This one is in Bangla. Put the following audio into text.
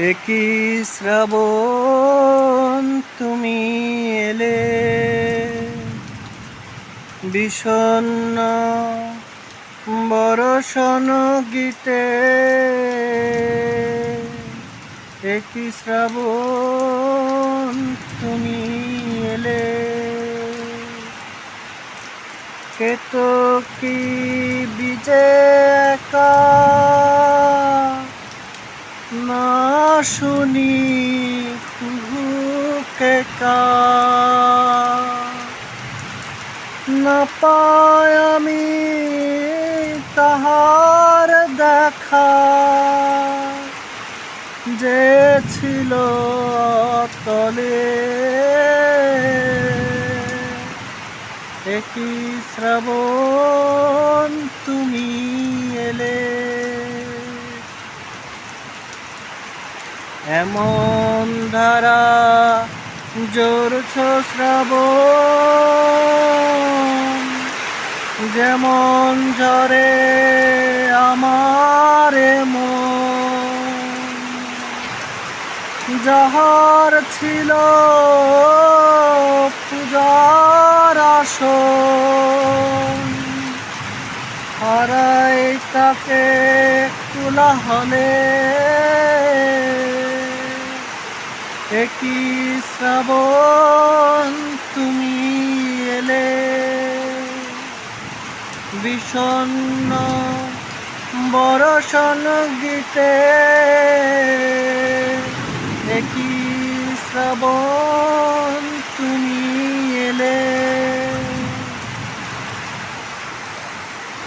একই শ্রাবণ তুমি এলে। বিষণ্ণ বরষণ গীতে। একই শ্রাবণ তুমি এলে। কেতকি বিজে একা না শুনি কা। না পাই আমি তাহার দেখা। যে ছিল তলে একই শ্রাবণ তুমি এলে। এমন ধারা জোরছ শ্রাবণ যেমন ঝরে আমার যাহার ছিল পূজার হারাই তাকে তোলা হলে একই শ্রাবণ তুমি এলে। বিষণ্ন বরষণ গীতে। একই শ্রাবণ